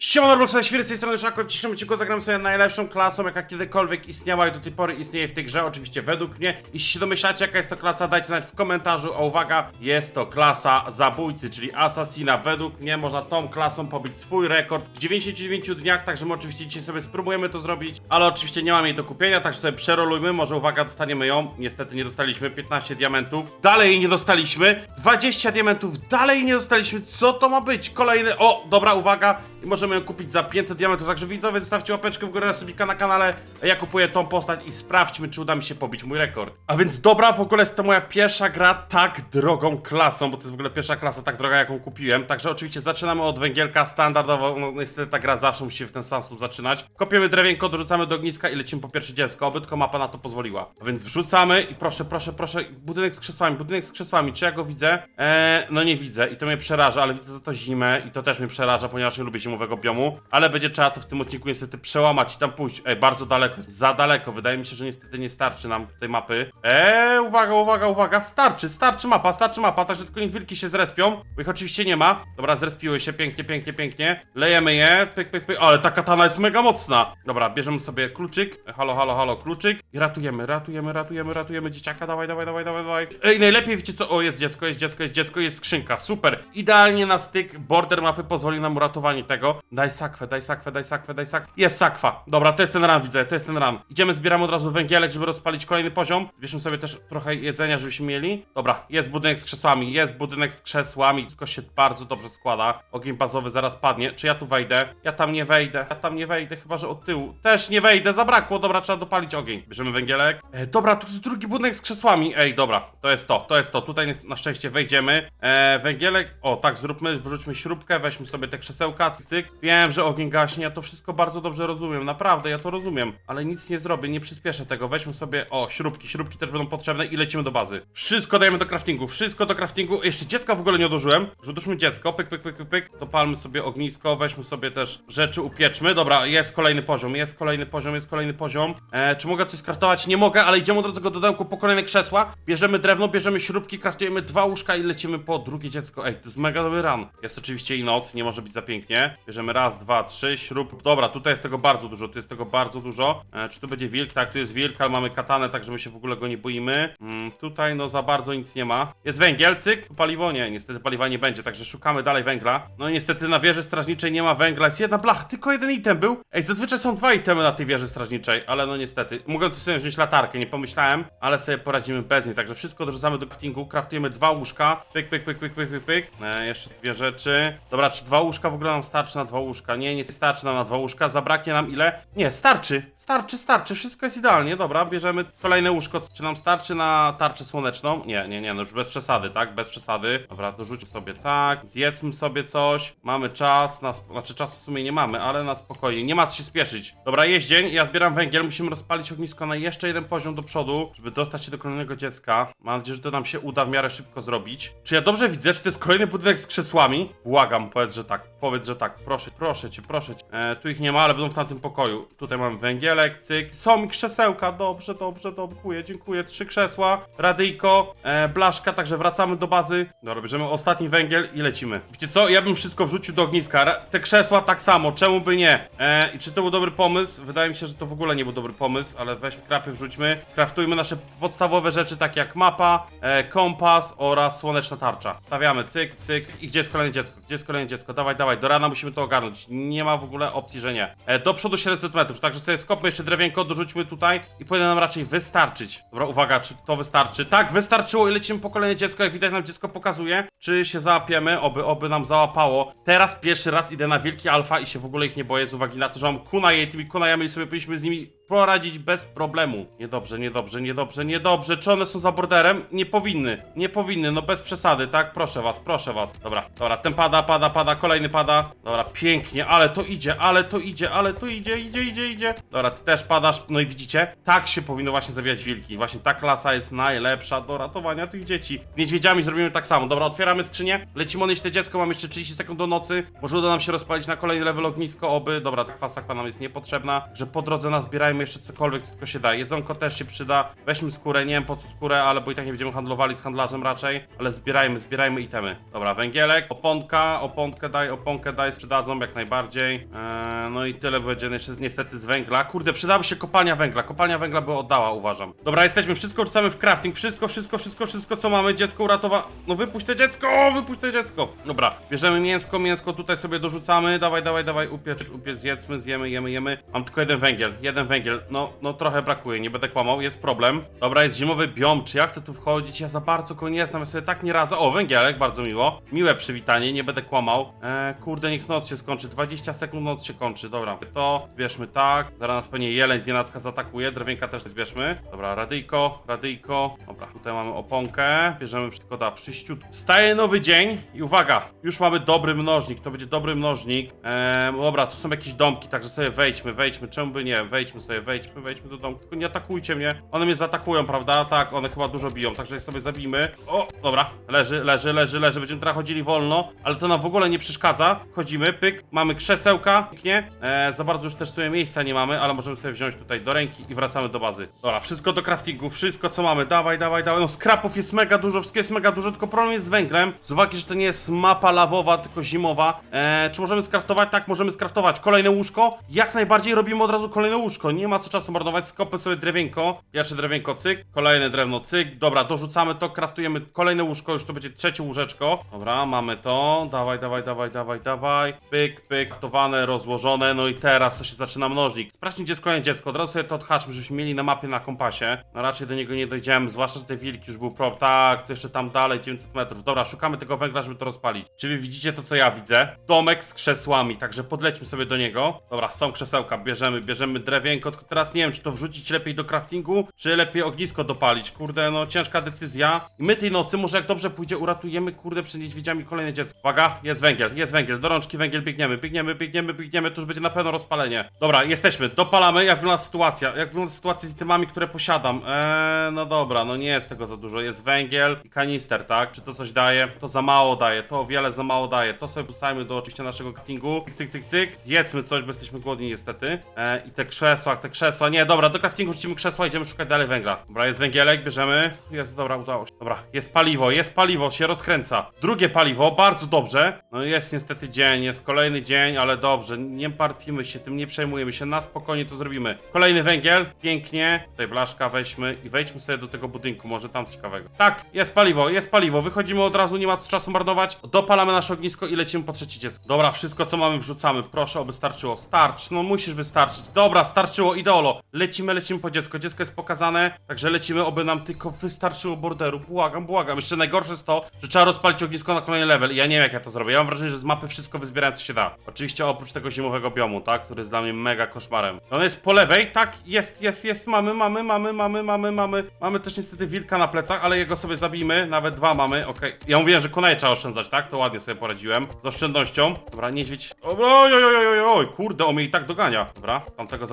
Siemano Roblox, świry z tej strony Szako, w dzisiejszym odcinku zagram sobie najlepszą klasą, jaka kiedykolwiek istniała i do tej pory istnieje w tej grze, oczywiście według mnie. Jeśli się domyślacie jaka jest to klasa, dajcie znać w komentarzu, a uwaga, jest to klasa zabójcy, czyli asasina. Według mnie można tą klasą pobić swój rekord w 99 dniach, także my oczywiście dzisiaj sobie spróbujemy to zrobić, ale oczywiście nie mam jej do kupienia, także sobie przerolujmy, może uwaga, dostaniemy ją. Niestety nie dostaliśmy, 15 diamentów, dalej nie dostaliśmy, 20 diamentów, dalej nie dostaliśmy, co to ma być? Kolejny, o, dobra, uwaga, i możemy ją kupić za 500 diamentów, także widzowie, zostawcie łapeczkę w górę subika na kanale, ja kupuję tą postać i sprawdźmy, czy uda mi się pobić mój rekord. A więc dobra, w ogóle jest to moja pierwsza gra tak drogą klasą, bo to jest w ogóle pierwsza klasa tak droga, jaką kupiłem, także oczywiście zaczynamy od węgielka standardowo, no niestety ta gra zawsze musi się w ten sam sposób zaczynać. Kopiemy drewienko, dorzucamy do ogniska i lecimy po pierwsze dziecko, oby tylko mapa na to pozwoliła. A więc wrzucamy i proszę, proszę, proszę, budynek z krzesłami, budynek z krzesłami, czy ja go widzę? Eee, no nie widzę i to mnie przeraża, ale widzę za to zimę i to też mnie przeraża, ponieważ nie lubię zimowego biomu, ale będzie trzeba to w tym odcinku niestety przełamać i tam pójść. Ej, bardzo daleko, za daleko, wydaje mi się, że niestety nie starczy nam tej mapy. Eee, uwaga, uwaga, uwaga, starczy, starczy mapa, starczy mapa, także tylko niech wilki się zrespią, bo ich oczywiście nie ma. Dobra, zrespiły się, pięknie, pięknie, pięknie. Lejemy je, pyk, pyk, pyk, ale ta katana jest mega mocna. Dobra, bierzemy sobie kluczyk, halo, halo, halo, kluczyk i ratujemy, ratujemy, ratujemy, ratujemy dzieciaka, dawaj, dawaj, dawaj, dawaj, dawaj. Ej, najlepiej wiecie co, o jest dziecko, jest dziecko, jest dziecko, jest skrzynka, super. Idealnie na styk, border mapy pozwoli nam uratowanie tego. Daj sakwę, daj sakwę, daj sakwę, daj sakwę. Jest sakwa. Dobra, to jest ten ran, widzę, to jest ten ran. Idziemy, zbieramy od razu węgielek, żeby rozpalić kolejny poziom. Bierzemy sobie też trochę jedzenia, żebyśmy mieli. Dobra, jest budynek z krzesłami, jest budynek z krzesłami. Wszystko się bardzo dobrze składa. Ogień bazowy zaraz padnie. Czy ja tu wejdę? Ja tam nie wejdę. Ja tam nie wejdę, chyba że od tyłu. Też nie wejdę, zabrakło. Dobra, trzeba dopalić ogień. Bierzemy węgielek. E, dobra, tu jest drugi budynek z krzesłami. Ej, dobra, to jest to, to jest to. Tutaj na szczęście wejdziemy. E, węgielek. O, tak, zróbmy, wrzućmy śrubkę, weźmy sobie te krzesełka, cyk. Wiem, że ogień gaśnie, ja to wszystko bardzo dobrze rozumiem. Naprawdę, ja to rozumiem. Ale nic nie zrobię, nie przyspieszę tego. Weźmy sobie, o, śrubki. Śrubki też będą potrzebne i lecimy do bazy. Wszystko dajemy do craftingu, wszystko do craftingu. Jeszcze dziecka w ogóle nie odłożyłem. Odłóżmy dziecko, pyk, pyk, pyk, pyk, pyk. Dopalmy sobie ognisko, weźmy sobie też rzeczy, upieczmy. Dobra, jest kolejny poziom, jest kolejny poziom, jest kolejny poziom. E, czy mogę coś skraftować? Nie mogę, ale idziemy do tego dodomku po kolejne krzesła. Bierzemy drewno, bierzemy śrubki, kraftujemy dwa łóżka i lecimy po drugie dziecko. Ej, to jest mega dobry ran. Jest oczywiście i noc, nie może być za pięknie. Bierzemy raz, dwa, trzy, śrub. Dobra, tutaj jest tego bardzo dużo, tu jest tego bardzo dużo. E, czy tu będzie wilk? Tak, tu jest wilk, ale mamy katanę, także my się w ogóle go nie boimy. Mm, tutaj no za bardzo nic nie ma. Jest węgiel, cyk. Paliwo? Nie, niestety paliwa nie będzie, także szukamy dalej węgla. No niestety na wieży strażniczej nie ma węgla, jest jedna blacha, tylko jeden item był. Ej, zazwyczaj są dwa itemy na tej wieży strażniczej, ale no niestety. Mogłem tu sobie wziąć latarkę, nie pomyślałem, ale sobie poradzimy bez niej, także wszystko dorzucamy do craftingu, craftujemy dwa łóżka. Pyk, pyk, pyk, pyk, pyk, pyk, pyk. E, jeszcze dwie rzeczy. Dobra, czy dwa łóżka w ogóle nam starczy na dwa łóżka? Nie, nie starczy nam na dwa łóżka, zabraknie nam ile? Nie, starczy, starczy, starczy, wszystko jest idealnie, dobra, bierzemy kolejne łóżko. Czy nam starczy na tarczę słoneczną? Nie, nie, nie, no już bez przesady, tak? Bez przesady. Dobra, dorzućmy sobie tak, zjedzmy sobie coś, mamy czas, na znaczy czasu w sumie nie mamy, ale na spokojnie, nie ma co się spieszyć. Dobra, jest dzień, ja zbieram węgiel, musimy rozpalić ognisko na jeszcze jeden poziom do przodu, żeby dostać się do kolejnego dziecka. Mam nadzieję, że to nam się uda w miarę szybko zrobić. Czy ja dobrze widzę, czy to jest kolejny budynek z krzesłami? Błagam, powiedz, że tak, powiedz, że tak, proszę, proszę cię, proszę cię. E, tu ich nie ma, ale będą w tamtym pokoju. Tutaj mamy węgielek, cyk, są mi krzesełka, dobrze, dobrze, dziękuję, dziękuję. Trzy krzesła, radyjko, e, blaszka, także wracamy do bazy. Dobra, bierzemy ostatni węgiel i lecimy. Wiecie co, ja bym wszystko wrzucił do ogniska, te krzesła tak samo, czemu by nie? E, I czy to był dobry pomysł? Wydaje mi się, że to w ogóle nie był dobry pomysł, ale weź skrapy wrzućmy. Skraftujmy nasze podstawowe rzeczy, takie jak mapa, e, kompas oraz słoneczna tarcza. Stawiamy, cyk, cyk. I gdzie jest kolejne dziecko? Gdzie jest kolejne dziecko? Dawaj, dawaj, do rana musimy to ogarnąć. Nie ma w ogóle opcji, że nie. E, do przodu 700 metrów, także sobie skopmy jeszcze drewienko, dorzućmy tutaj i powinno nam raczej wystarczyć. Dobra, uwaga, czy to wystarczy? Tak, wystarczyło i lecimy po kolejne dziecko. Jak widać nam dziecko pokazuje, czy się załapiemy, oby, oby nam załapało. Teraz pierwszy raz idę na wielki alfa i się w ogóle ich nie boję z uwagi na to, że mam kunaje i tymi kunajami sobie powinniśmy z nimi poradzić bez problemu. Niedobrze, niedobrze, niedobrze, niedobrze. Czy one są za borderem? Nie powinny. Nie powinny, no bez przesady, tak? Proszę was, proszę was. Dobra, dobra, ten pada, pada, pada, kolejny pada. Dobra, pięknie, ale to idzie, ale to idzie, ale to idzie, idzie, idzie, idzie. Dobra, ty też padasz, no i widzicie? Tak się powinno właśnie zabijać wilki. Właśnie ta klasa jest najlepsza do ratowania tych dzieci. Z niedźwiedziami zrobimy tak samo. Dobra, otwieramy skrzynię, lecimy odnieść te dziecko, mam jeszcze 30 sekund do nocy. Może uda nam się rozpalić na kolejny level ognisko, oby. Dobra, ta kwasa nam jest niepotrzebna, że po drodze nazbierajmy jeszcze cokolwiek, co tylko się da. Jedzonko też się przyda. Weźmy skórę, nie wiem po co skórę, ale bo i tak nie będziemy handlowali z handlarzem raczej. Ale zbierajmy, zbierajmy itemy. Dobra, węgielek, oponka, oponkę daj, oponkę daj, sprzedadzą jak najbardziej. Eee, no i tyle będzie niestety z węgla. Kurde, przydałaby się kopalnia węgla. Kopalnia węgla by oddała, uważam. Dobra, jesteśmy, wszystko rzucamy w crafting, wszystko, wszystko, wszystko, wszystko co mamy. Dziecko uratowa... No wypuść te dziecko, wypuść te dziecko. Dobra, bierzemy mięsko, mięsko tutaj sobie dorzucamy. Dawaj, dawaj, dawaj, upiecz, upiecz, jedzmy, zjemy, jemy, jemy. Mam tylko jeden węgiel, jeden węgiel. No, no trochę brakuje, nie będę kłamał, jest problem. Dobra, jest zimowy biom, czy ja chcę tu wchodzić? Ja za bardzo go nie znam, ja sobie tak nie radzę. O, węgielek, bardzo miło. Miłe przywitanie, nie będę kłamał. Eee, kurde, niech noc się skończy, 20 sekund noc się kończy. Dobra, to zbierzmy tak. Zaraz nas pewnie jeleń z nienacka zaatakuje, drewienka też zbierzmy. Dobra, radyjko, radyjko. Dobra, tutaj mamy oponkę, bierzemy wszystko da, wszyściut. Wstaje nowy dzień i uwaga, już mamy dobry mnożnik, to będzie dobry mnożnik. Eee, dobra, tu są jakieś domki, także sobie wejdźmy, wejdźmy, czemu by nie, wejdźmy sobie, wejdźmy, wejdźmy do domku, tylko nie atakujcie mnie. One mnie zaatakują, prawda? Tak, one chyba dużo biją, także je sobie zabijmy. O, dobra, leży, leży, leży, leży, będziemy teraz chodzili wolno, ale to nam w ogóle nie przeszkadza. Chodzimy, pyk, mamy krzesełka, pięknie. Eee, za bardzo już też sobie miejsca nie mamy, ale możemy sobie wziąć tutaj do ręki i wracamy do bazy. Dobra, wszystko do craftingu, wszystko co mamy, dawaj, dawaj, dawaj. No skrapów jest mega dużo, wszystko jest mega dużo, tylko problem jest z węglem. Z uwagi, że to nie jest mapa lawowa, tylko zimowa. Eee, czy możemy skraftować? Tak, możemy skraftować. Kolejne łóżko? Jak najbardziej robimy od razu kolejne łóżko. Nie ma co czasu marnować, skopy sobie drewienko. Pierwsze drewienko, cyk. Kolejne drewno, cyk. Dobra, dorzucamy to, kraftujemy kolejne łóżko, już to będzie trzecie łóżeczko. Dobra, mamy to. Dawaj, dawaj, dawaj, dawaj, dawaj. Pyk, pyk, kraftowane, rozłożone. No i teraz to się zaczyna mnożnik. Sprawdźmy, gdzie jest kolejne dziecko. Od razu sobie to odhaczmy, żebyśmy mieli na mapie na kompasie. No raczej do niego nie dojdziemy, zwłaszcza, że te wilki już był prop. Tak, to jeszcze tam dalej, 900 metrów. Dobra, szukamy tego węgla, żeby to rozpalić. Czy wy widzicie to, co ja widzę? Domek z krzesłami, także podlećmy sobie do niego. Dobra, są krzesełka, bierzemy, bierzemy drewienko, teraz nie wiem, czy to wrzucić lepiej do craftingu, czy lepiej ognisko dopalić. Kurde, no ciężka decyzja. I my tej nocy, może jak dobrze pójdzie, uratujemy, kurde, przed niedźwiedziami kolejne dziecko. Uwaga, jest węgiel, jest węgiel, do rączki węgiel, biegniemy, biegniemy, biegniemy, biegniemy, to już będzie na pewno rozpalenie. Dobra, jesteśmy, dopalamy, jak wygląda sytuacja, jak wygląda sytuacja z itemami, które posiadam. Eee, no dobra, no nie jest tego za dużo, jest węgiel i kanister, tak? Czy to coś daje? To za mało daje, to o wiele za mało daje. To sobie wrzucajmy do oczywiście naszego craftingu. Cyk, cyk, cyk, cyk. Zjedzmy coś, bo jesteśmy głodni niestety. E, I te krzesła, te krzesła. Nie, dobra, do craftingu rzucimy krzesła, idziemy szukać dalej węgla. Dobra, jest węgielek, bierzemy. Jest, dobra, udało się. Dobra, jest paliwo, jest paliwo, się rozkręca. Drugie paliwo, bardzo dobrze. No jest niestety dzień, jest kolejny dzień, ale dobrze. Nie martwimy się tym, nie przejmujemy się, na spokojnie to zrobimy. Kolejny węgiel, pięknie. Tutaj blaszka weźmy i wejdźmy sobie do tego budynku, może tam coś ciekawego. Tak, jest paliwo, jest paliwo. Wychodzimy od razu, nie ma czasu marnować. Dopalamy nasze ognisko i lecimy po trzecie dziecko. Dobra, wszystko co mamy wrzucamy. Proszę, oby starczyło. Starcz, no musisz wystarczyć. Dobra, starczyło, ideolo. Lecimy, lecimy po dziecko. Dziecko jest pokazane, także lecimy, oby nam tylko wystarczyło borderu. Błagam, błagam. Jeszcze najgorsze jest to, że trzeba rozpalić ognisko na kolejny level. Ja nie wiem jak ja to zrobię. Ja mam wrażenie, że z mapy wszystko wyzbierałem co się da. Oczywiście oprócz tego zimowego biomu, tak? Który jest dla mnie mega koszmarem. On jest po lewej, tak? Jest, jest, jest. Mamy, mamy, mamy, mamy, mamy, mamy. Mamy też niestety wilka na plecach, ale jego sobie zabijmy. Nawet dwa mamy, okej. Ja mówiłem, że kunaj trzeba oszczędzać, tak? To ładnie sobie poradziłem. Z oszczędnością. Dobra, niedźwiedź. Dobra, oj, oj, oj, oj, oj, kurde, on mnie i tak dogania. Dobra, tamtego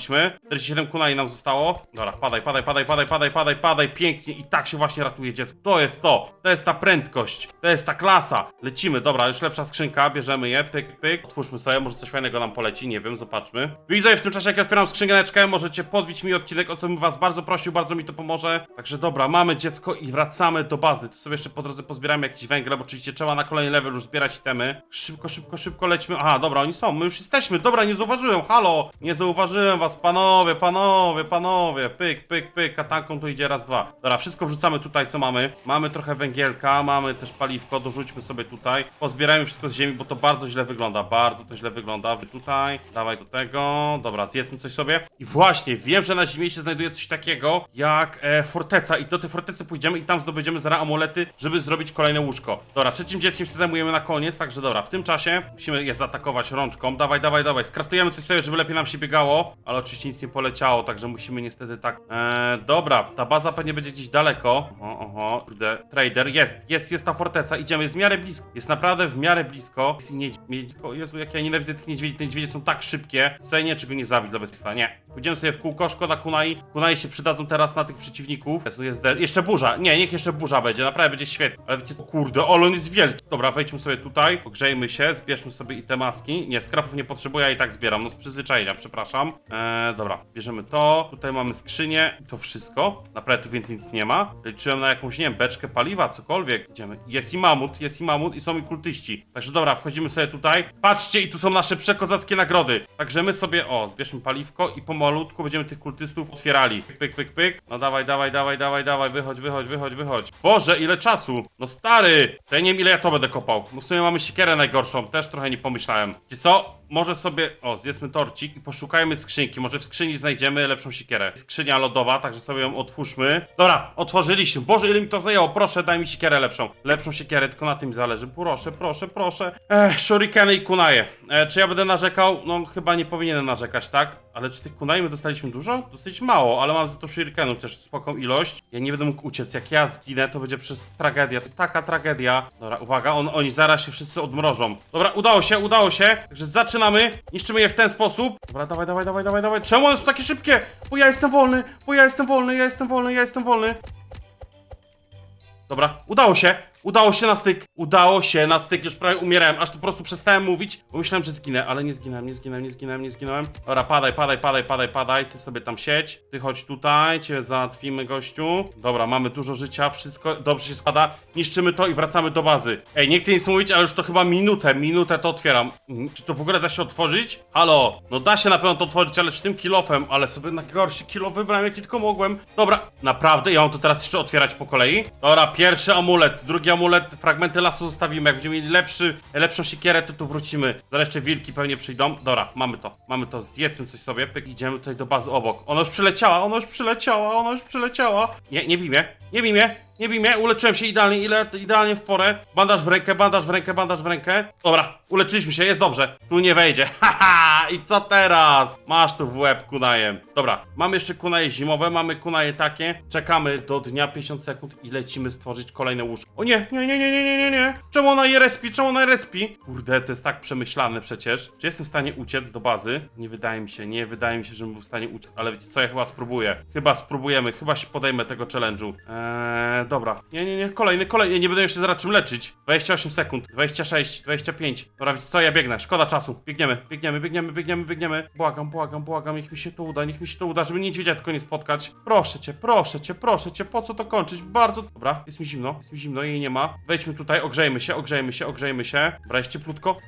zaatakowaliśmy. 47 kunai nam zostało. Dobra, padaj, padaj, padaj, padaj, padaj, padaj, padaj, pięknie. I tak się właśnie ratuje dziecko. To jest to. To jest ta prędkość. To jest ta klasa. Lecimy, dobra, już lepsza skrzynka, bierzemy je, pyk, pyk. Otwórzmy sobie, może coś fajnego nam poleci, nie wiem, zobaczmy. Widzę w tym czasie, jak ja otwieram skrzyneczkę, możecie podbić mi odcinek, o co bym was bardzo prosił, bardzo mi to pomoże. Także dobra, mamy dziecko i wracamy do bazy. Tu sobie jeszcze po drodze pozbieramy jakiś węgiel, bo oczywiście trzeba na kolejny level już zbierać itemy. Szybko, szybko, szybko lećmy. Aha, dobra, oni są, my już jesteśmy. Dobra, nie zauważyłem, halo! Nie zauważyłem was, panowie, panowie, panowie. Pyk, pyk, pyk, katanką tu idzie raz, dwa. Dobra, wszystko wrzucamy tutaj, co mamy. Mamy trochę węgielka, mamy też paliwko, dorzućmy sobie tutaj. Pozbierajmy wszystko z ziemi, bo to bardzo źle wygląda, bardzo to źle wygląda. Wy tutaj, dawaj do tego. Dobra, zjedzmy coś sobie. I właśnie, wiem, że na zimie się znajduje coś takiego jak e, forteca i do tej fortecy pójdziemy i tam zdobędziemy zaraz amulety, żeby zrobić kolejne łóżko. Dobra, trzecim dzieckiem się zajmujemy na koniec, także dobra, w tym czasie musimy je zaatakować rączką. Dawaj, dawaj, dawaj, skraftujemy coś sobie, żeby lepiej nam się biegało, ale oczywiście nic nie poleciało, także musimy niestety tak... E, dobra, ta baza pewnie będzie gdzieś daleko. Oho, oho, kurde, trader, jest, jest, jest ta forteca, idziemy, jest w miarę blisko, jest naprawdę w miarę blisko. Jest i niedźwiedź, o Jezu, jak ja nienawidzę tych niedźwiedzi, te niedźwiedzie są tak szybkie, co nie, czego nie zabić dla bezpieczeństwa, nie. Pójdziemy sobie w kółko, szkoda kunai, kunai się przydadzą teraz na tych przeciwników. Jezu, jest jeszcze burza, nie, niech jeszcze burza będzie, naprawdę będzie świetnie, ale wiecie, co? kurde, ale on jest wielki. Dobra, wejdźmy sobie tutaj, pogrzejmy się, zbierzmy sobie i te maski. Nie, skrapów nie potrzebuję, ja i tak zbieram, no z przyzwyczajenia, przepraszam. Eee, dobra, bierzemy to. Tutaj mamy skrzynię. To wszystko. Naprawdę tu więcej nic nie ma. Liczyłem na jakąś, nie wiem, beczkę paliwa, cokolwiek. Idziemy. Jest i mamut, jest i mamut i są i kultyści. Także dobra, wchodzimy sobie tutaj. Patrzcie, i tu są nasze przekozackie nagrody. Także my sobie, o, zbierzmy paliwko i pomalutku będziemy tych kultystów otwierali. Pyk, pyk, pyk, pyk. No dawaj, dawaj, dawaj, dawaj, dawaj, wychodź, wychodź, wychodź, wychodź. Boże, ile czasu. No stary. To ja nie wiem, ile ja to będę kopał. Bo w sumie mamy siekierę najgorszą. Też trochę nie pomyślałem. Wiecie co? Może sobie, o, zjedzmy torcik i poszukajmy skrzynki. Może w skrzyni znajdziemy lepszą siekierę. Skrzynia lodowa, także sobie ją otwórzmy. Dobra, otworzyliśmy. Boże, ile mi to zajęło. Proszę, daj mi siekierę lepszą. Lepszą siekierę, tylko na tym zależy. Proszę, proszę, proszę. Ech, shurikeny i kunaje. E, czy ja będę narzekał? No, chyba nie powinienem narzekać, tak? Ale czy tych kunai my dostaliśmy dużo? Dosyć mało, ale mam za to shurikenów też spoko ilość. Ja nie będę mógł uciec. Jak ja zginę, to będzie przez tragedia. To taka tragedia. Dobra, uwaga, on, oni zaraz się wszyscy odmrożą. Dobra, udało się, udało się. Także zaczynamy. Niszczymy je w ten sposób. Dobra, dawaj, dawaj, dawaj, dawaj, dawaj. Czemu one są takie szybkie? Bo ja jestem wolny, bo ja jestem wolny, ja jestem wolny, ja jestem wolny. Dobra, udało się. Udało się na styk. Udało się na styk. Już prawie umierałem, aż po prostu przestałem mówić, bo myślałem, że zginę, ale nie zginąłem, nie zginąłem, nie zginąłem, nie zginąłem. Dobra, padaj, padaj, padaj, padaj, padaj. Ty sobie tam siedź. Ty chodź tutaj, cię załatwimy, gościu. Dobra, mamy dużo życia, wszystko dobrze się składa. Niszczymy to i wracamy do bazy. Ej, nie chcę nic mówić, ale już to chyba minutę, minutę to otwieram. Mm, Czy to w ogóle da się otworzyć? Halo, no da się na pewno to otworzyć, ale z tym kilofem, ale sobie na gorszy kilo wybrałem, jaki tylko mogłem. Dobra, naprawdę, ja mam to teraz jeszcze otwierać po kolei. Dobra, pierwszy amulet, drugi amulet, fragmenty lasu zostawimy. Jak będziemy mieli lepszy, lepszą siekierę, to tu wrócimy. Zaraz jeszcze wilki pewnie przyjdą. Dobra, mamy to, mamy to, zjedzmy coś sobie. Pyk, idziemy tutaj do bazy obok. Ona już przyleciała, ona już przyleciała, ona już przyleciała. Nie, nie bij mnie, nie bij mnie. Nie bij mnie, uleczyłem się idealnie, ile, idealnie w porę. Bandaż w rękę, bandaż w rękę, bandaż w rękę. Dobra, uleczyliśmy się, jest dobrze. Tu nie wejdzie. Haha, i co teraz? Masz tu w łeb kunajem. Dobra, mamy jeszcze kunaje zimowe, mamy kunaje takie. Czekamy do dnia 50 sekund i lecimy stworzyć kolejne łóżko. O nie, nie, nie, nie, nie, nie, nie, nie. Czemu ona je respi? Czemu ona respi? Kurde, to jest tak przemyślane przecież. Czy jestem w stanie uciec do bazy? Nie wydaje mi się, nie wydaje mi się, żebym był w stanie uciec, ale wiecie co, ja chyba spróbuję. Chyba spróbujemy, chyba się podejmę tego challenge'u. Eee, dobra. Nie, nie, nie, kolejny, kolejny, nie będę jeszcze zaraz czym leczyć. 28 sekund, 26, 25. Dobra, co, ja biegnę, szkoda czasu. Biegniemy, biegniemy, biegniemy, biegniemy, biegniemy. Błagam, błagam, błagam, niech mi się to uda, niech mi się to uda, żeby niedźwiedzia tylko nie spotkać. Proszę cię, proszę cię, proszę cię, po co to kończyć? Bardzo... Dobra, jest mi zimno, jest mi zimno, jej nie ma. Wejdźmy tutaj, ogrzejmy się, ogrzejmy się, ogrzejmy się. Dobra, jest.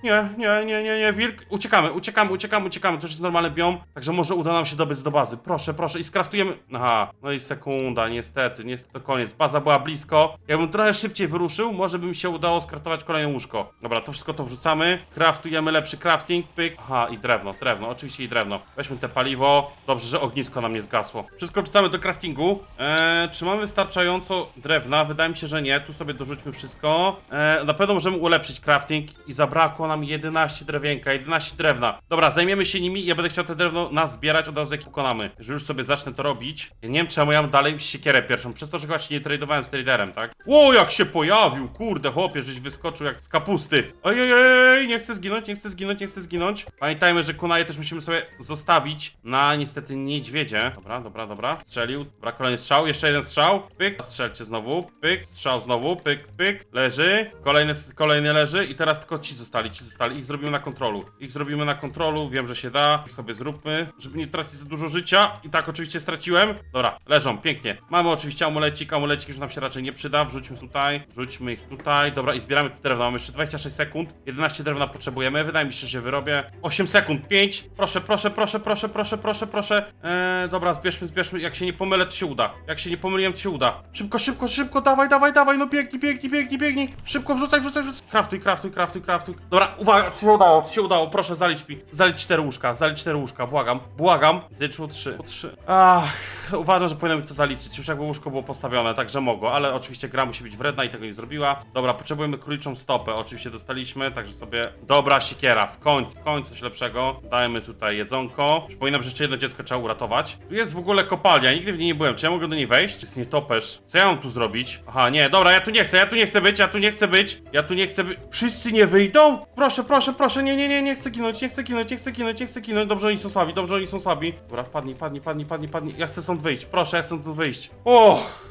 Nie, nie, nie, nie, nie, wilk. Uciekamy, uciekamy, uciekamy, uciekamy. To już jest normalny biom, także może uda nam się dobyć do bazy. Proszę, proszę i skraftujemy... Aha, no i sekunda, niestety, niestety to koniec. Baza była blisko. Jakbym trochę szybciej wyruszył, może by mi się udało skraftować kolejne łóżko. Dobra, to wszystko to wrzucamy. Craftujemy lepszy crafting, pyk. Aha, i drewno, drewno, oczywiście i drewno. Weźmy te paliwo. Dobrze, że ognisko nam nie zgasło. Wszystko wrzucamy do craftingu. Eee, czy mamy wystarczająco drewna? Wydaje mi się, że nie. Tu sobie dorzućmy wszystko. Eee, na pewno możemy ulepszyć crafting i zabrakło nam 11 drewienka, 11 drewna. Dobra, zajmiemy się nimi. Ja będę chciał te drewno nazbierać od razu jak pokonamy. Że już sobie zacznę to robić. Ja nie wiem czemu ja mam dalej siekierę pierwszą, przez to, że chyba się nie tradowałem z traderem, tak? Ło, jak się pojawił, kurde, chłopie, żeś wyskoczył jak z kapusty. Ojej, nie chcę zginąć, nie chcę zginąć, nie chcę zginąć. Pamiętajmy, że kunaje też musimy sobie zostawić na niestety niedźwiedzie. Dobra, dobra, dobra. Strzelił. Dobra, kolejny strzał, jeszcze jeden strzał. Pyk, strzelcie znowu. Pyk, strzał znowu. Pyk, pyk. Leży. Kolejny, kolejny leży i teraz tylko ci zostali, ci zostali. Ich zrobimy na kontrolu. Ich zrobimy na kontrolu, wiem, że się da. Ich sobie zróbmy, żeby nie tracić za dużo życia. I tak oczywiście straciłem. Dobra, leżą, pięknie. Mamy oczywiście amulecik, amulecik już nam się raczej nie przyda. Wrzućmy tutaj, wrzućmy ich tutaj. Dobra, i zbieramy te drewno. Mamy jeszcze 26 sekund. 11 drewna potrzebujemy. Wydaje mi się, że wyrobię. 8 sekund, 5. Proszę, proszę, proszę, proszę, proszę, proszę, proszę. Eee, dobra, zbierzmy, zbierzmy. Jak się nie pomylę, to się uda. Jak się nie pomyliłem, to się uda. Szybko, szybko, szybko, dawaj, dawaj, dawaj. No biegnij, biegnij, biegnij, biegnij. Szybko, wrzucaj, wrzucaj, wrzucaj. Kraftuj, kraftuj, kraftuj, kraftuj. Dobra, uwaga, czy się udało, czy się udało. Proszę, zalicz mi. Zalicz 4 łóżka, zalicz 4 łóżka, błagam, błagam. Zaliczyło 3. 3. Ach, uważam, że powinno mi to zaliczyć. Już jakby łóżko było postawione, także mogło, ale oczywiście gra musi być wredna i tego nie zrobiła. Dobra, potrzebujemy króliczą stopę. Oczywiście dostaliśmy, także sobie. Dobra, siekiera, w końcu, w końcu coś lepszego. Dajmy tutaj jedzonko. Przypominam, że jeszcze jedno dziecko trzeba uratować. Tu jest w ogóle kopalnia, nigdy w niej nie byłem. Czy ja mogę do niej wejść? To jest nietoperz. Co ja mam tu zrobić? Aha, nie, dobra, ja tu nie chcę, ja tu nie chcę być, ja tu nie chcę być. Ja tu nie chcę być. Wszyscy nie wyjdą? Proszę, proszę, proszę, nie, nie, nie, nie chcę ginąć, nie chcę ginąć, nie chcę ginąć, nie chcę ginąć. Dobrze, oni są słabi, dobrze, oni są słabi. Dobra, padnij, padnij, padnij, padnij, padnij. Ja chcę stąd wyjść, proszę, ja chcę stąd wyjść.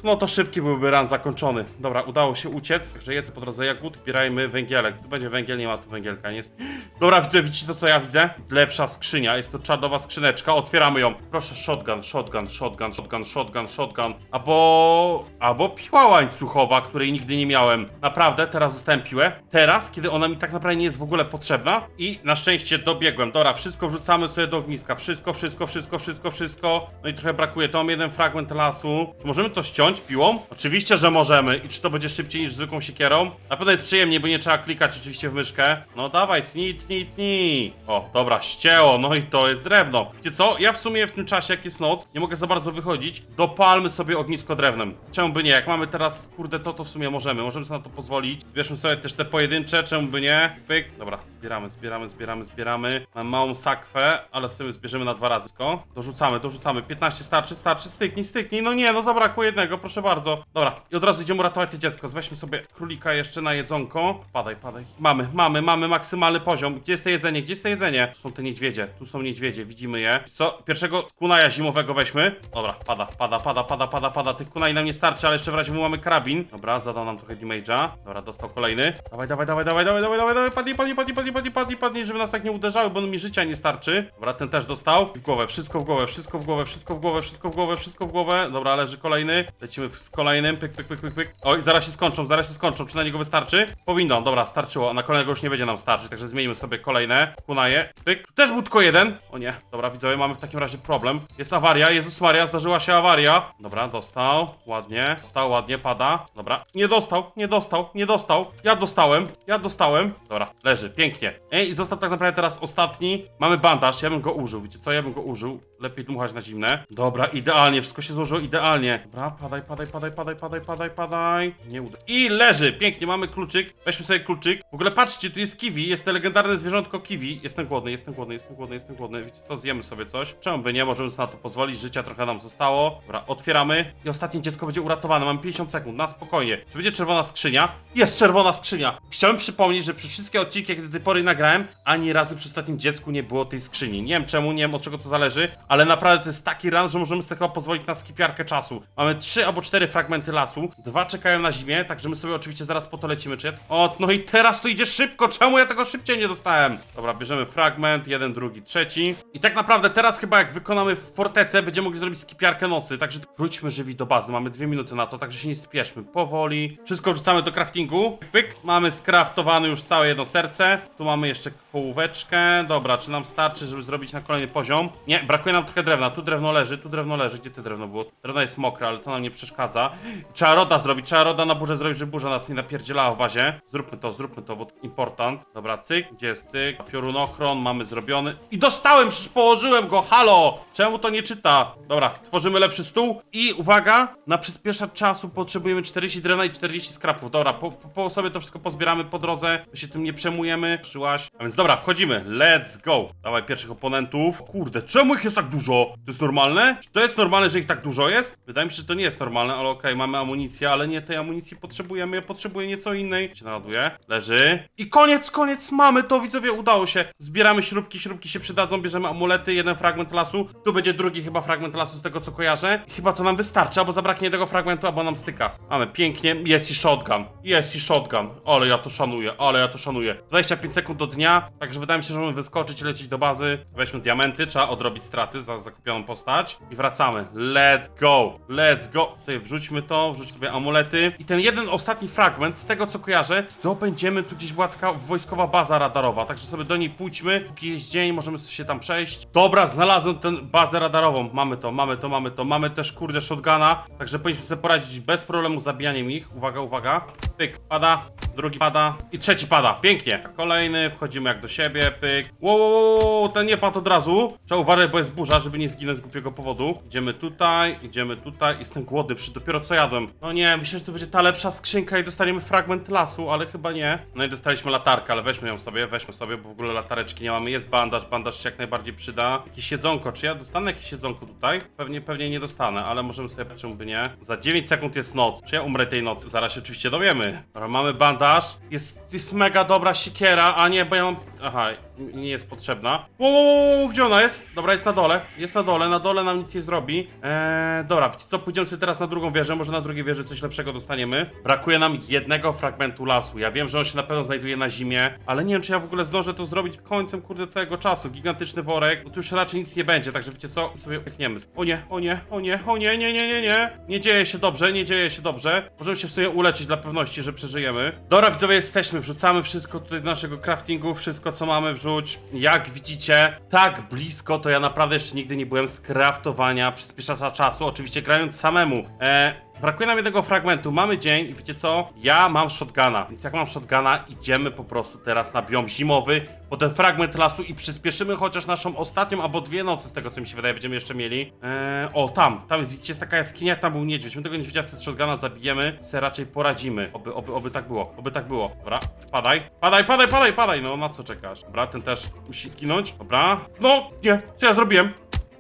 No to szybkie były byłby ran zakończony. Dobra, udało się uciec, także jest po drodze jagód, zbierajmy węgielek. Tu będzie węgiel, nie ma tu węgielka, nie jest. Dobra, widzę, widzicie to co ja widzę? Lepsza skrzynia, jest to czadowa skrzyneczka, otwieramy ją. Proszę, shotgun, shotgun, shotgun, shotgun, shotgun, shotgun. Albo... albo piła łańcuchowa, której nigdy nie miałem. Naprawdę, teraz dostałem piłę. Teraz, kiedy ona mi tak naprawdę nie jest w ogóle potrzebna i na szczęście dobiegłem. Dobra, wszystko wrzucamy sobie do ogniska. Wszystko, wszystko, wszystko, wszystko, wszystko. No i trochę brakuje. To mam jeden fragment lasu. Czy możemy to ściąć piłą? Oczywiście, że możemy. I czy to będzie szybciej niż zwykłą siekierą? Na pewno jest przyjemniej, bo nie trzeba klikać oczywiście w myszkę. No dawaj, tnij, tnij, tnij. O, dobra, ścięło. No i to jest drewno. Wiecie co? Ja w sumie w tym czasie, jak jest noc, nie mogę za bardzo wychodzić. Dopalmy sobie ognisko drewnem. Czemu by nie? Jak mamy teraz, kurde, to to w sumie możemy. Możemy sobie na to pozwolić. Zbierzmy sobie też te pojedyncze, czemu by nie? Pyk. Dobra, zbieramy, zbieramy, zbieramy, zbieramy. Mam małą sakwę, ale sobie zbierzemy na dwa razy. Dorzucamy, dorzucamy. 15 starczy, starczy. Styknij, styknij. No nie, no zabrakło jednego, proszę bardzo. Dobra, i od razu idziemy uratować to dziecko. Weźmy sobie królika jeszcze na jedzonko. Padaj, padaj. Mamy, mamy, mamy maksymalny poziom. Gdzie jest to jedzenie? Gdzie jest to jedzenie? Tu są te niedźwiedzie, tu są niedźwiedzie, widzimy je. Co? Pierwszego kunaja zimowego weźmy. Dobra, pada, pada, pada, pada, pada, pada. Tych kunaj nam nie starczy, ale jeszcze w razie mu mamy karabin. Dobra, zadał nam trochę damage'a. Dobra, dostał kolejny. Dawaj, dawaj, dawaj, dawaj, dawaj, dawaj, dawaj, dawaj, padnij, padnij, padnij, padnij, padnij, padnij, padnij, żeby nas tak nie uderzały, bo mi życia nie starczy. Dobra, ten też dostał. W głowę, wszystko w głowę, wszystko w głowę, wszystko w głowę, wszystko w głowę, wszystko w głowę. Dobra, leży kolejny. Lecimy z kolejnym, pyk, pyk, pyk, pyk, pyk. Oj, zaraz się skończą, zaraz się skończą. Czy na niego wystarczy? Powinno, dobra, starczyło. Na kolejnego już nie będzie nam starczyć, także zmienimy sobie kolejne. Kunaje, pyk. Też był tylko jeden. O nie, dobra, widzowie, mamy w takim razie problem. Jest awaria, Jezus Maria, zdarzyła się awaria. Dobra, dostał, ładnie, dostał, ładnie, pada. Dobra, nie dostał, nie dostał, nie dostał. Ja dostałem, ja dostałem. Dobra, leży, pięknie. Ej, i został tak naprawdę teraz ostatni. Mamy bandaż, ja bym go użył, wiecie co, ja bym go użył. Lepiej dmuchać na zimne. Dobra, idealnie, wszystko się złożyło idealnie. Dobra, padaj, padaj, padaj, padaj, padaj, padaj, padaj. Nie uda. I leży, pięknie, mamy kluczyk. Weźmy sobie kluczyk. W ogóle patrzcie, tu jest kiwi, jest to legendarne zwierzątko kiwi. Jestem głodny, jestem głodny, jestem głodny, jestem głodny. Wiecie co, zjemy sobie coś. Czemu by nie, możemy sobie na to pozwolić, życia trochę nam zostało. Dobra, otwieramy i ostatnie dziecko będzie uratowane. Mam 50 sekund, na spokojnie. Czy będzie czerwona skrzynia? Jest czerwona skrzynia. Chciałem przypomnieć, że przez wszystkie odcinki, jakie do tej pory nagrałem, ani razu przy ostatnim dziecku nie było tej skrzyni. Nie wiem czemu, nie wiem od czego to zależy, ale naprawdę to jest taki ran, że możemy sobie chyba pozwolić na skipiarkę czasu. Mamy trzy albo cztery fragmenty lasu, dwa czekają na zimie, także my sobie oczywiście zaraz po to lecimy, czy ja... O, no i teraz to idzie szybko, czemu ja tego szybciej nie dostałem? Dobra, bierzemy fragment, jeden, drugi, trzeci. I tak naprawdę teraz chyba jak wykonamy w fortece, będziemy mogli zrobić skipiarkę nocy, także wróćmy żywi do bazy, mamy dwie minuty na to, także się nie spieszmy, powoli. Wszystko wrzucamy do craftingu, pyk, mamy skraftowany już całe jedno serce, tu mamy jeszcze połóweczkę, dobra, czy nam starczy, żeby zrobić na kolejny poziom? Nie, brakuje nam trochę drewna, tu drewno leży, tu drewno leży, gdzie ty drewno było? Drewno jest mokre, ale to nam nie przeszkadza. Trzeba roda zrobić, trzeba roda na burzę zrobić, żeby burza nas nie napierdzielała w bazie. Zróbmy to, zróbmy to, bo to important. Dobra, cyk, gdzie jest cyk? Piorunochron mamy zrobiony. I dostałem, położyłem go, halo! Czemu to nie czyta? Dobra, tworzymy lepszy stół i uwaga, na przyspieszacz czasu potrzebujemy 40 drewna i 40 skrapów. Dobra, po, po, sobie to wszystko pozbieramy po drodze, my się tym nie przejmujemy. Przyłaś. A więc dobra, wchodzimy, let's go. Dawaj pierwszych oponentów. Kurde, czemu ich jest tak dużo? To jest normalne? Czy to jest normalne, że ich tak dużo jest? Wydaje mi się, że to nie jest normalne, ale okej, mamy amunicję, ale nie tej amunicji potrzebujemy, ja potrzebuję nieco innej. Się naładuje. Leży. I koniec, koniec, mamy to, widzowie, udało się. Zbieramy śrubki, śrubki się przydadzą, bierzemy amulety, jeden fragment lasu. Tu będzie drugi chyba fragment lasu z tego, co kojarzę. Chyba to nam wystarczy, albo zabraknie jednego fragmentu, albo nam styka. Mamy pięknie, jest i shotgun. Jest i shotgun. Ale ja to szanuję, ale ja to szanuję. 25 sekund do dnia, także wydaje mi się, że możemy wyskoczyć lecieć do bazy. Weźmy diamenty, trzeba odrobić straty za zakupioną postać. I wracamy. Let's go, let's go. Sobie wrzućmy to, wrzuć sobie amulety. I ten jeden ostatni fragment, z tego co kojarzę, zdobędziemy tu gdzieś była taka wojskowa baza radarowa, także sobie do niej pójdźmy. Póki jest dzień, możemy się tam przejść. Dobra, znalazłem tę bazę radarową. Mamy to, mamy to, mamy to. Mamy też kurde shotguna, także powinniśmy sobie poradzić bez problemu z zabijaniem ich. Uwaga, uwaga. Pyk, pada, drugi pada i trzeci pada. Pięknie. Kolejny, wchodzimy jak do siebie, pyk. Wow, ten nie padł od razu. Trzeba uważać, bo jest burza, żeby nie zginąć z głupiego powodu. Idziemy tutaj, idziemy tutaj. Jestem głodny, przy dopiero co jadłem. No nie, myślę, że to będzie ta lepsza skrzynka i dostaniemy fragment lasu, ale chyba nie. No i dostaliśmy latarkę, ale weźmy ją sobie, weźmy sobie, bo w ogóle latareczki nie mamy. Jest bandaż, bandaż się jak najbardziej przyda. Jakieś jedzonko, czy ja dostanę jakieś jedzonko tutaj? Pewnie, pewnie nie dostanę, ale możemy sobie, czemu by nie. Za 9 sekund jest noc. Czy ja umrę tej nocy? Zaraz się oczywiście dowiemy. Dobra, mamy bandaż. Jest, jest mega dobra siekiera, a nie, bo ja mam... Aha, nie jest potrzebna. O, gdzie ona jest? Dobra, jest na dole. Jest na dole, na dole nam nic nie zrobi. Eee, dobra, co, pójdziemy sobie teraz na drugą wieżę, może na drugiej wieży coś lepszego dostaniemy. Brakuje nam jednego fragmentu lasu. Ja wiem, że on się na pewno znajduje na zimie, ale nie wiem, czy ja w ogóle zdążę to zrobić końcem, kurde, całego czasu. Gigantyczny worek, bo tu już raczej nic nie będzie, także wiecie co, sobie uciekniemy. O nie, o nie, o nie, o nie, nie, nie, nie, nie. Nie dzieje się dobrze, nie dzieje się dobrze. Możemy się w sumie uleczyć dla pewności, że przeżyjemy. Dobra, widzowie, jesteśmy, wrzucamy wszystko tutaj do naszego craftingu, wszystko co mamy wrzuć. Jak widzicie, tak blisko to ja naprawdę jeszcze nigdy nie byłem z craftowania przyspieszacza czasu, oczywiście grając samemu. Eee, Brakuje nam jednego fragmentu, mamy dzień i wiecie co? Ja mam shotguna, więc jak mam shotguna, idziemy po prostu teraz na biom zimowy po ten fragment lasu i przyspieszymy chociaż naszą ostatnią albo dwie noce z tego co mi się wydaje będziemy jeszcze mieli. Eee, o, tam, tam jest, widzicie, jest taka jaskinia, tam był niedźwiedź, my tego niedźwiedzia z shotguna zabijemy, se raczej poradzimy. Oby, oby, oby tak było, oby tak było. Dobra, padaj, padaj, padaj, padaj, padaj, no na co czekasz? Dobra, ten też musi zginąć, dobra. No, nie, co ja zrobiłem?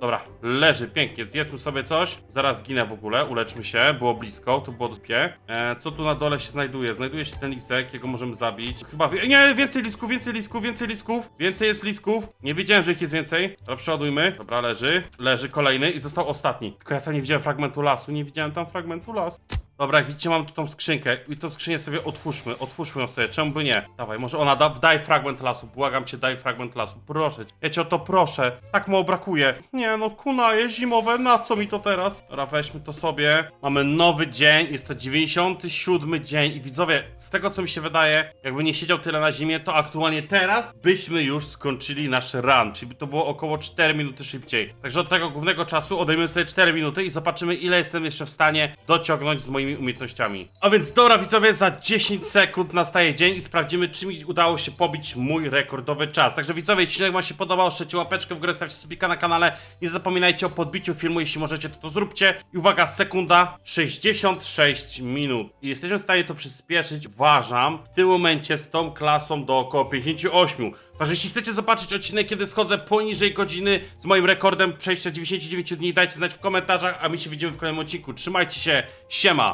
Dobra, leży, pięknie, zjedzmy sobie coś. Zaraz zginę w ogóle, uleczmy się, było blisko, tu było dupie. E, co tu na dole się znajduje? Znajduje się ten lisek, jego możemy zabić. Chyba, nie, więcej lisków, więcej lisków, więcej lisków. Więcej jest lisków. Nie wiedziałem, że ich jest więcej. Dobra, przeładujmy. Dobra, leży, leży kolejny i został ostatni. Tylko ja tam nie widziałem fragmentu lasu, nie widziałem tam fragmentu lasu. Dobra, widzicie, mam tu tą skrzynkę i tą skrzynię sobie otwórzmy, otwórzmy ją sobie, czemu by nie? Dawaj, może ona da, daj fragment lasu, błagam cię, daj fragment lasu, proszę cię. Ja cię o to proszę, tak mało brakuje. Nie no, kunaje zimowe, na co mi to teraz? Dobra, weźmy to sobie. Mamy nowy dzień, jest to 97 dzień i widzowie, z tego co mi się wydaje, jakby nie siedział tyle na zimie, to aktualnie teraz byśmy już skończyli nasz run, czyli by to było około 4 minuty szybciej. Także od tego głównego czasu odejmiemy sobie 4 minuty i zobaczymy ile jestem jeszcze w stanie dociągnąć z moimi umiejętnościami. A więc dobra widzowie, za 10 sekund nastaje dzień i sprawdzimy czy mi udało się pobić mój rekordowy czas. Także widzowie, jeśli wam się podobało, trzecie łapeczkę w górę, stawcie subika na kanale. Nie zapominajcie o podbiciu filmu, jeśli możecie to, to zróbcie. I uwaga, sekunda, 66 minut. I jesteśmy w stanie to przyspieszyć, uważam, w tym momencie z tą klasą do około 58. Także jeśli chcecie zobaczyć odcinek, kiedy schodzę poniżej godziny z moim rekordem przejścia 99 dni, dajcie znać w komentarzach, a my się widzimy w kolejnym odcinku. Trzymajcie się, siema!